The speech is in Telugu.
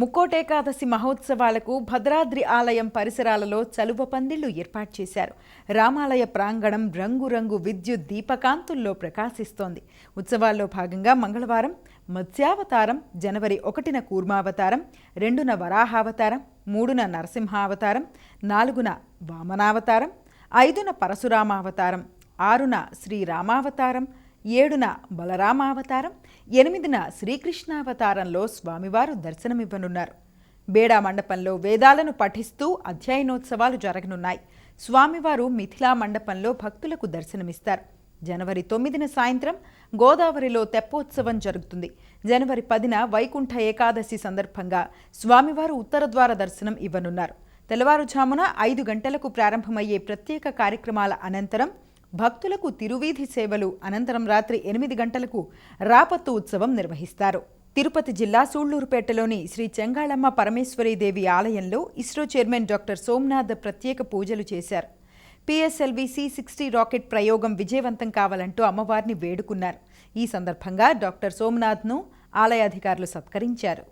ముక్కోటేకాదశి మహోత్సవాలకు భద్రాద్రి ఆలయం పరిసరాలలో చలువ పందిళ్ళు ఏర్పాటు చేశారు. రామాలయ ప్రాంగణం రంగురంగు విద్యుత్ దీపకాంతుల్లో ప్రకాశిస్తోంది. ఉత్సవాల్లో భాగంగా మంగళవారం మత్స్యావతారం జనవరి ఒకటిన కూర్మావతారం రెండున వరాహావతారం మూడున నరసింహావతారం నాలుగున వామనావతారం ఐదున పరశురామావతారం ఆరున శ్రీరామావతారం ఏడున బలరామావతారం ఎనిమిదిన శ్రీకృష్ణావతారంలో స్వామివారు దర్శనమివ్వనున్నారు. బేడా మండపంలో వేదాలను పఠిస్తూ అధ్యయనోత్సవాలు జరగనున్నాయి. స్వామివారు మిథిలా మండపంలో భక్తులకు దర్శనమిస్తారు. జనవరి తొమ్మిదిన సాయంత్రం గోదావరిలో తెప్పోత్సవం జరుగుతుంది. జనవరి పదిన వైకుంఠ ఏకాదశి సందర్భంగా స్వామివారు ఉత్తర ద్వార దర్శనం ఇవ్వనున్నారు. తెల్లవారుజామున ఐదు గంటలకు ప్రారంభమయ్యే ప్రత్యేక కార్యక్రమాల అనంతరం భక్తులకు తిరువీధి సేవలు అనంతరం రాత్రి ఎనిమిది గంటలకు రాపత్తు ఉత్సవం నిర్వహిస్తారు. తిరుపతి జిల్లా సూళ్ళూరుపేటలోని శ్రీ చెంగాళమ్మ పరమేశ్వరీదేవి ఆలయంలో ఇస్రో చైర్మన్ డాక్టర్ సోమనాథ్ ప్రత్యేక పూజలు చేశారు. పిఎస్ఎల్వి సి సిక్స్టీ రాకెట్ ప్రయోగం విజయవంతం కావాలంటూ అమ్మవారిని వేడుకున్నారు. ఈ సందర్భంగా డాక్టర్ సోమనాథ్ను ఆలయాధికారులు సత్కరించారు.